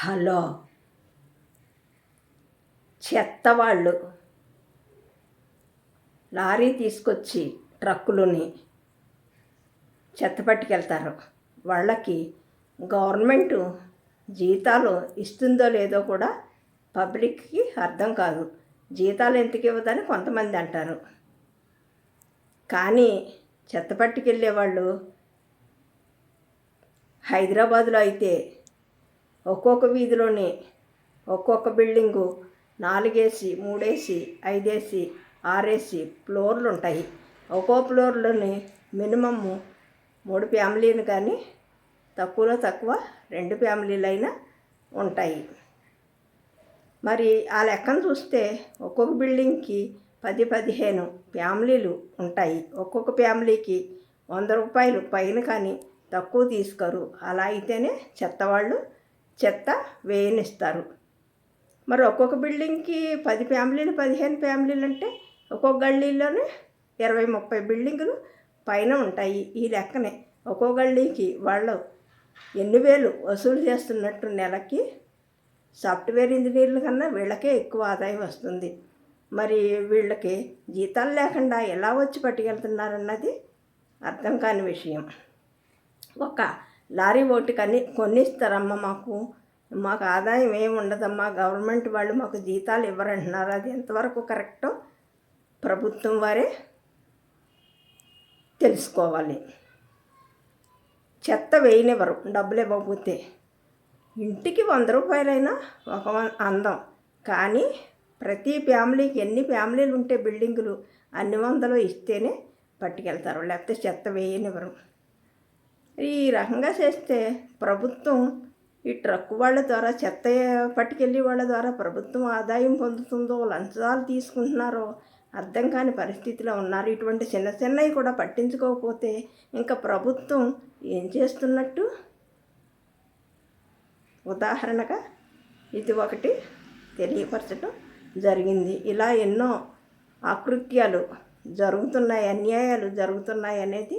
Hello. చెత్త వాళ్ళు lorry తీసుకొచ్చి ట్రక్కులని చెత్త పట్టుకెళ్తారు వాళ్ళకి గవర్నమెంట్ జీతాలు ఇస్తుందో లేదో కూడా పబ్లిక్కి అర్థం కాదు. జీతాలు ఎందుకు ఇవ్వదని కొంతమంది అంటారు. కానీ చెత్త పట్టుకెళ్ళే వాళ్ళు హైదరాబాదులో అయితే ఒక్కొక్క వీధిలోని ఒక్కొక్క బిల్డింగు నాలుగేసి మూడేసి ఐదేసి ఆరేసి ఫ్లోర్లు ఉంటాయి ఒక్కో ఫ్లోర్లోని మినిమమ్ మూడు ఫ్యామిలీలు కానీ తక్కువలో తక్కువ రెండు ఫ్యామిలీలు అయినా ఉంటాయి. మరి ఆ లెక్కను చూస్తే ఒక్కొక్క బిల్డింగ్కి పది పదిహేను ఫ్యామిలీలు ఉంటాయి. ఒక్కొక్క ఫ్యామిలీకి వంద రూపాయలు పైన కానీ తక్కువ తీసుకోరు. అలా అయితేనే చెత్త వాళ్ళు చెత్త వేయనిస్తారు. మరి ఒక్కొక్క బిల్డింగ్కి పది ఫ్యామిలీలు పదిహేను ఫ్యామిలీలు అంటే ఒక్కొక్క గల్లీలోనే ఇరవై ముప్పై బిల్డింగులు పైన ఉంటాయి ఈ లెక్కనే. ఒక్కో గల్లీకి వాళ్ళు ఎన్ని వేలు వసూలు చేస్తున్నట్టు నెలకి సాఫ్ట్వేర్ ఇంజనీర్ల కన్నా వీళ్ళకే ఎక్కువ ఆదాయం వస్తుంది. మరి వీళ్ళకి జీతాలు లేకుండా ఎలా వచ్చి పట్టుకెళ్తున్నారన్నది అర్థం కాని విషయం. ఒక లారీ ఓటు కని కొన్నిస్తారమ్మా మాకు. మాకు ఆదాయం ఏమి ఉండదమ్మా. గవర్నమెంట్ వాళ్ళు మాకు జీతాలు ఇవ్వరంటున్నారు. అది ఎంతవరకు కరెక్టో ప్రభుత్వం వారే తెలుసుకోవాలి. చెత్త వేయనివ్వరు. డబ్బులు ఇవ్వకపోతే ఇంటికి వంద రూపాయలైనా ఒక అందం. కానీ ప్రతి ఫ్యామిలీకి ఎన్ని ఫ్యామిలీలు ఉంటే బిల్డింగులు అన్ని వందలు ఇస్తేనే పట్టుకెళ్తారు. లేకపోతే చెత్త వేయనివ్వరు. ఈ రకంగా చేస్తే ప్రభుత్వం ఈ ట్రక్ వాళ్ళ ద్వారా చెత్త పట్టుకెళ్ళి వాళ్ళ ద్వారా ప్రభుత్వం ఆదాయం పొందుతుందో లంచాలు తీసుకుంటున్నారో అర్థం కాని పరిస్థితిలో ఉన్నారు. ఇటువంటి చిన్న చిన్నవి కూడా పట్టించుకోకపోతే ఇంకా ప్రభుత్వం ఏం చేస్తున్నట్టు? ఉదాహరణగా ఇది ఒకటి తెలియపరచడం జరిగింది. ఇలా ఎన్నో ఆకృత్యాలు జరుగుతున్నాయి అన్యాయాలు జరుగుతున్నాయి అనేది